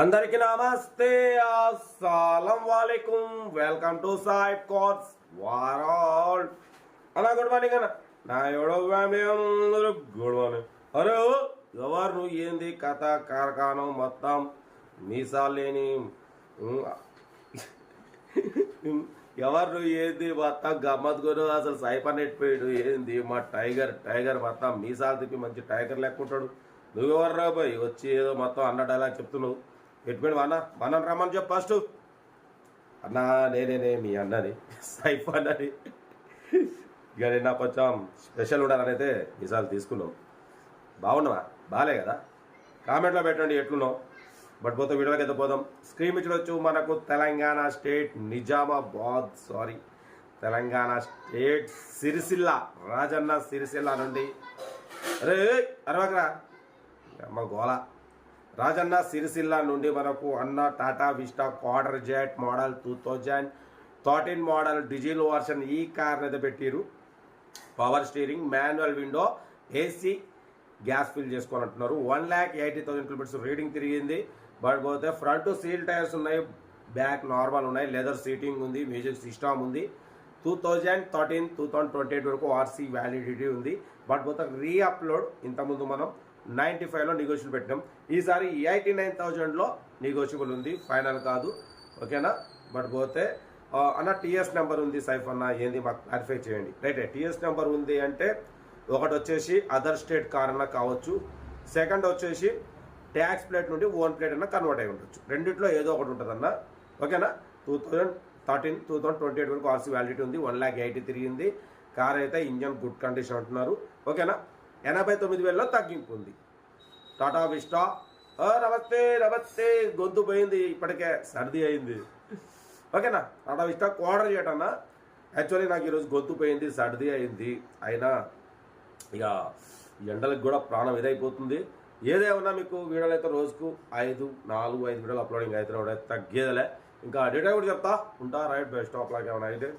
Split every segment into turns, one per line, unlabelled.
అందరికి నమస్తే అస్సలం వాలేకుం. వెల్కమ్ టు సాయిబ్ కోర్స్ వారాల్ అన్న గుడ్ మార్నింగ్ అన్న. నా ఎవడో ఫ్యామిలీ అందరూ గుడ్ మార్నింగ్. అరే ఎవరు? నువ్వు ఏంది? కథ కార్ఖానం మొత్తం మీసాలు లేని ఎవరు? నువ్వు ఏంది? మొత్తం గమ్మత్ గురు అసలు సైపర్ నెట్టిపోయాడు ఏంది? మా టైగర్ టైగర్ మొత్తం మీసాలు తిప్పి మంచి టైగర్ లెక్కుంటాడు. నువ్వెవరు రాబోయ్ వచ్చి ఏదో మొత్తం అన్న డైలాగ్ చెప్తున్నావు. ఎట్టుపోయిన అన్న మన రమ్మని చెప్పు ఫస్ట్. అన్నా నేనేనే మీ అన్నని. సైఫ్ అన్నని. ఇక నిన్న కొంచెం స్పెషల్ ఉండాలని అయితే మీసాలు తీసుకున్నావు బాగున్నావా? బాగాలే కదా. కామెంట్లో పెట్టండి ఎట్లున్నావు. బట్ పోతే వీడియోకి అయితే పోదాం. స్క్రీన్ ఇచ్చవచ్చు మనకు Telangana state Nizamabad sorry Telangana state Sirisilla Rajanna Sirisilla నుండి. అరే అరవకరా. అమ్మ గోల. రాజన్న సిరిసిల్ల నుండి మనకు అన్న Tata Vista quadrajet model two thousand thirteen model diesel version ఈ కార్ అయితే పెట్టిరు. Power steering manual window AC gas fill చేసుకొని అంటున్నారు one lakh eighty thousand kilometres reading తిరిగింది. బట్ పోతే ఫ్రంట్ సీల్ టైర్స్ ఉన్నాయి బ్యాక్ నార్మల్ ఉన్నాయి లెదర్ సీటింగ్ ఉంది మ్యూజిక్ సిస్టమ్ ఉంది. Two thousand thirteen two thousand twenty eight వరకు ఆర్సీ వ్యాలిడిటీ ఉంది. బట్ పోతే రీ అప్లోడ్ ఇంతకుముందు మనం నైంటీ ఫైవ్లో నెగోషియబుల్ పెట్టినాం. ఈసారి ఎయిటీ నైన్ థౌజండ్లో నెగోషియబుల్ ఉంది. ఫైనల్ కాదు. ఓకేనా? బట్ పోతే అన్న టీఎస్ నెంబర్ ఉంది సైఫ్ అన్న ఏంది మాకు క్లారిఫై చేయండి. రైట్ టీఎస్ నెంబర్ ఉంది అంటే ఒకటి వచ్చేసి అదర్ స్టేట్ కార్ అన్న కావచ్చు. సెకండ్ వచ్చేసి ట్యాక్స్ ప్లేట్ నుండి ఓన్ ప్లేట్ అన్న కన్వర్ట్ అయి ఉండొచ్చు. రెండిట్లో ఏదో ఒకటి ఉంటుందన్న ఓకేనా? Two thousand thirteen two thousand twenty eight వరకు ఆర్సీ వ్యాలిడిటీ ఉంది. వన్ ల్యాక్ ఎయిటీ తిరిగింది కార్ అయితే ఇంజన్ గుడ్ కండిషన్ అంటున్నారు. ఓకేనా? ఎనభై తొమ్మిది వేలలో తగ్గింపు ఉంది టాటా విస్టా నమస్తే నమస్తే గొంతు పోయింది ఇప్పటికే సర్ది అయింది. ఓకేనా? టాటా విస్టా ఆర్డర్ చేయటన్నా యాక్చువల్లీ నాకు ఈరోజు గొంతు పోయింది సర్ది అయింది. అయినా ఇక ఎండలకు కూడా ప్రాణం ఇదైపోతుంది. ఏదేమన్నా మీకు వీడియోలు అయితే రోజుకు ఐదు నాలుగు ఐదు వీడియోలు అప్లోడింగ్ అయితే కూడా తగ్గేదలే. ఇంకా డేటా కూడా చెప్తా. ఉంటా రైట్ బెస్ట్ స్టాప్ లాగా ఏమైనా అయితే.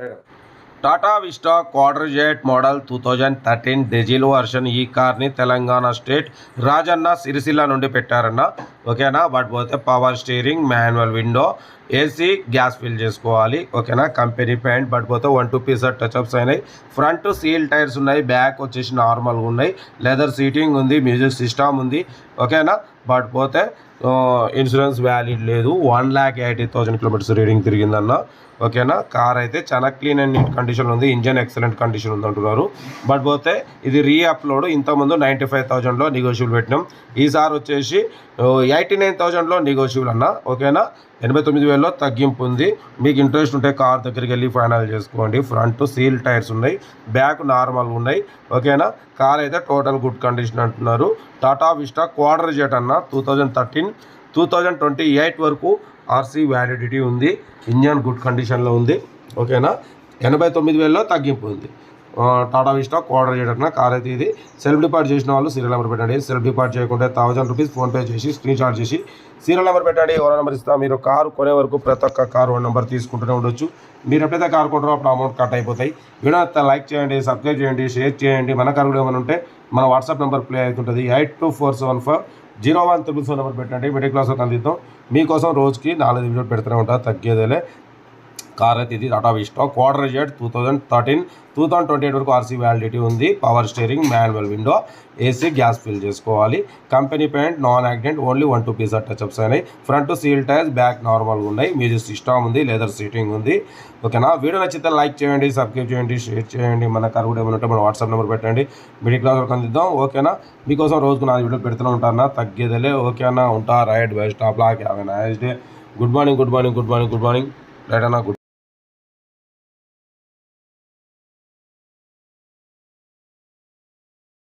Right. Tata Vista quadrajet model two thousand thirteen diesel version ఈ కార్ని తెలంగాణ స్టేట్ రాజన్న సిరిసిల్ల నుండి పెట్టారన్న. ఓకేనా? బట్ పోతే power steering manual window AC gas fill చేసుకోవాలి. ఓకేనా? కంపెనీ ప్యాంట్ బట్ పోతే వన్ టూ పీస్ టచ్అప్స్ అయినాయి. ఫ్రంట్ సీల్ టైర్స్ ఉన్నాయి. బ్యాక్ వచ్చేసి నార్మల్గా ఉన్నాయి. లెదర్ సీటింగ్ ఉంది. మ్యూజిక్ సిస్టమ్ ఉంది. ఓకేనా? బట్ పోతే ఇన్సూరెన్స్ వ్యాలిడ్ లేదు. One lakh eighty thousand kilometres reading తిరిగిందన్న. ఓకేనా? కార్ అయితే చాలా క్లీన్ అండ్ నీట్ కండిషన్ ఉంది. ఇంజన్ ఎక్సలెంట్ కండిషన్ ఉంది అంటున్నారు. బట్ పోతే ఇది రీ అప్లోడ్ ఇంతకుముందు నైంటీ ఫైవ్ థౌజండ్లో నెగోషియబుల్ పెట్టినాం. ఈసారి వచ్చేసి ఎయిటీ నైన్ థౌజండ్లో నెగోషియబుల్ అన్న. ఓకేనా? ఎనభై తొమ్మిది వేలలో తగ్గింపు ఉంది. మీకు ఇంట్రెస్ట్ ఉంటే కార్ దగ్గరికి వెళ్ళి ఫైనల్ చేసుకోండి. ఫ్రంట్ సీల్ టైర్స్ ఉన్నాయి. బ్యాక్ నార్మల్ ఉన్నాయి. ఓకేనా? కార్ అయితే టోటల్ గుడ్ కండిషన్ అంటున్నారు. టాటా విస్టా క్వార్టర్ జెట్ అన్న two thousand thirteen two thousand twenty eight వరకు ఆర్సీ వ్యాలిడిటీ ఉంది. ఇంజన్ గుడ్ కండిషన్లో ఉంది. ఓకేనా? ఎనభై తొమ్మిది వేలలో తగ్గింపు ఉంది. టాటా విస్టా ఆర్డర్ చేయడం కార్ అయితే ఇది. సెల్ఫ్ డిపార్ట్ చేసిన వాళ్ళు సీరియల్ నెంబర్ పెట్టండి. సెల్ఫ్ డిపార్ట్ చేయకుండా థౌజండ్ రూపీస్ ఫోన్పే చేసి స్క్రీన్ షాట్ చేసి సీరియల్ నెంబర్ పెట్టండి. ఎవరో నెంబర్ ఇస్తా. మీరు కారు కొనే వరకు ప్రతి ఒక్క కారు నెంబర్ తీసుకుంటూనే ఉండొచ్చు. మీరు ఎప్పుడైతే కారు కొంటారో అప్పుడు అమౌంట్ కట్ అయిపోతాయి. వీడియో లైక్ చేయండి సబ్స్క్రైబ్ చేయండి షేర్ చేయండి. మన కారు కూడా ఏమైనా ఉంటే మన వాట్సాప్ నెంబర్ ప్లే అవుతుంటుంది. Eight two four seven four zero one తొమ్మిది సో నెంబర్ పెట్టండి. మిడిల్ క్లాస్లో అందిద్దాం మీకోసం రోజుకి నాలుగు నిమిషాలు పెడుతూనే ఉంటా. తగ్గేదేలే. కార్ అయితే ఇది Tata Vista. Quarter Z two thousand thirteen two thousand twenty eight వరకు ఆర్సీ వ్యాలిడిటీ ఉంది. Power steering manual window AC gas fill చేసుకోవాలి. Company paint non accident only one two piece touch ups అయినాయి. Front seal tyres back నార్మల్గా ఉన్నాయి. Music system ఉంది leather seating ఉంది. ఓకేనా? Video నచ్చితే లైక్ చేయండి సబ్స్క్రైబ్ చేయండి షేర్ చేయండి. మన కారు కూడా ఏమైనా ఉంటే మన వాట్సాప్ నెంబర్ పెట్టండి. మిడిల్ క్లాస్ వరకు అందిద్దాం. ఓకేనా? మీకోసం రోజుకు నా వీడియో పెడుతూనే ఉంటానా? తగ్గేదలే. ఓకేనా? ఉంటా. Right bye stop lock. Have nice day. Good morning good morning good morning good morning. Right అన్న గుడ్